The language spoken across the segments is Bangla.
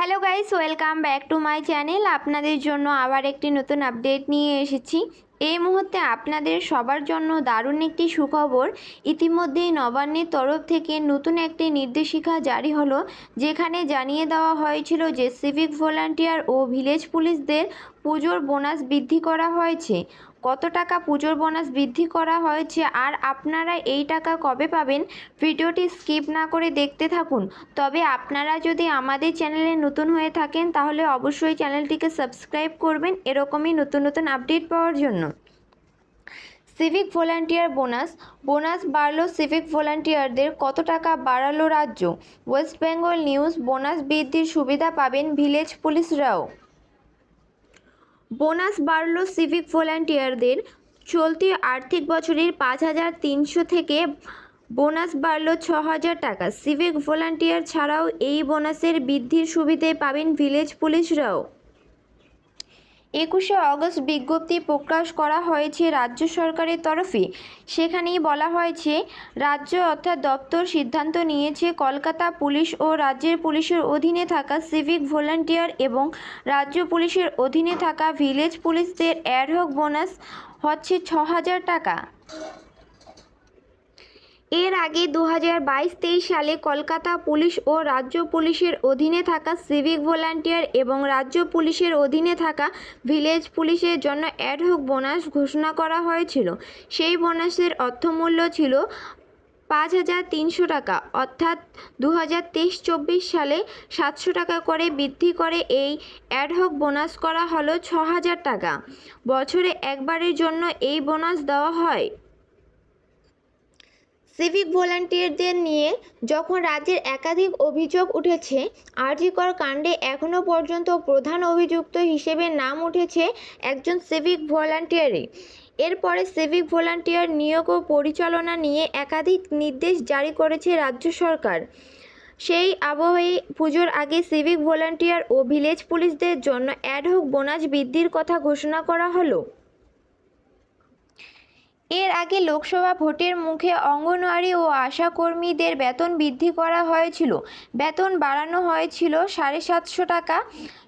Hello guys, welcome back to my channel. আপনাদের জন্য আবার একটি নতুন আপডেট নিয়ে এসেছি। এই মুহূর্তে আপনাদের সবার জন্য দারুণ একটি সুখবর। ইতিমধ্যেই নবান্নের তরফ থেকে নতুন একটি নির্দেশিকা জারি হলো, যেখানে জানিয়ে দেওয়া হয়েছিল যে সিভিক ভলান্টিয়ার ও ভিলেজ পুলিশদের পুজোর বোনাস বৃদ্ধি করা হয়েছে। কত টাকা পুজোর বোনাস বৃদ্ধি করা হয়েছে আর আপনারা এই টাকা কবে পাবেন ভিডিওটি স্কিপ না করে দেখতে থাকুন। তবে আপনারা যদি আমাদের চ্যানেলে নতুন হয়ে থাকেন তাহলে অবশ্যই চ্যানেলটিকে সাবস্ক্রাইব করবেন এরকমই নতুন নতুন আপডেট পাওয়ার জন্য। Civic volunteer bonus. বোনাস বাড়লো সিভিক ভলান্টিয়ারদের কত টাকা বাড়ালো রাজ্য? ওয়েস্ট বেঙ্গল নিউজ, বোনাস বৃদ্ধির সুবিধা পাবেন ভিলেজ পুলিশরাও। বোনাস বাড়ল সিভিক ভলান্টিয়ারদের। চলতি আর্থিক বছরের পাঁচ হাজার তিনশো থেকে বোনাস বাড়ল ছ হাজার টাকা। সিভিক ভলান্টিয়ার ছাড়াও এই বোনাসের বৃদ্ধির সুবিধে পাবেন ভিলেজ পুলিশরাও। একুশে অগস্ট বিজ্ঞপ্তি প্রকাশ করা হয়েছে রাজ্য সরকারের তরফে। সেখানেই বলা হয়েছে, রাজ্য অর্থাৎ দপ্তর সিদ্ধান্ত নিয়েছে কলকাতা পুলিশ ও রাজ্যের পুলিশের অধীনে থাকা সিভিক ভলান্টিয়ার এবং রাজ্য পুলিশের অধীনে থাকা ভিলেজ পুলিশদের অ্যাডহক বোনাস হচ্ছে ছ হাজার টাকা। এর আগে দু হাজার বাইশ তেইশ সালে কলকাতা পুলিশ ও রাজ্য পুলিশের অধীনে থাকা সিভিক ভলান্টিয়ার এবং রাজ্য পুলিশের অধীনে থাকা ভিলেজ পুলিশের জন্য অ্যাডহক বোনাস ঘোষণা করা হয়েছিল। সেই বোনাসের অর্থমূল্য ছিল পাঁচ হাজার তিনশো টাকা। অর্থাৎ দু হাজার তেইশ চব্বিশ সালে সাতশো টাকা করে বৃদ্ধি করে এই অ্যাডহক বোনাস করা হলো ছ হাজার টাকা। বছরে একবারের জন্য এই বোনাস দেওয়া হয়। সিভিক ভলান্টিয়ারদের নিয়ে যখন রাজ্যের একাধিক অভিযোগ উঠেছে আরজিকর কাণ্ডে এখনও পর্যন্ত প্রধান অভিযুক্ত হিসেবে নাম উঠেছে একজন সিভিক ভলান্টিয়ারে এরপরে সিভিক ভলান্টিয়ার নিয়োগ ও পরিচালনা নিয়ে একাধিক নির্দেশ জারি করেছে রাজ্য সরকার। সেই আবহে পুজোর আগে সিভিক ভলান্টিয়ার ও ভিলেজ পুলিশদের জন্য অ্যাডহক বোনাস বৃদ্ধির কথা ঘোষণা করা হলো। এর আগে লোকসভা ভোটের মুখে অঙ্গনওয়াড়ি ও আশা কর্মীদের বেতন বৃদ্ধি করা হয়েছিল। বেতন বাড়ানো হয়েছিল সাড়ে সাতশো টাকা।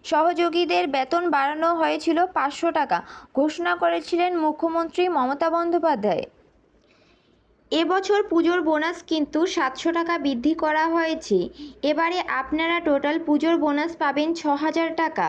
সহযোগীদের বেতন বাড়ানো হয়েছিল পাঁচশো টাকা। ঘোষণা করেছিলেন মুখ্যমন্ত্রী মমতা বন্দ্যোপাধ্যায়। এবছর পুজোর বোনাস কিন্তু সাতশো টাকা বৃদ্ধি করা হয়েছে। এবারে আপনারা টোটাল পুজোর বোনাস পাবেন ছ হাজার টাকা।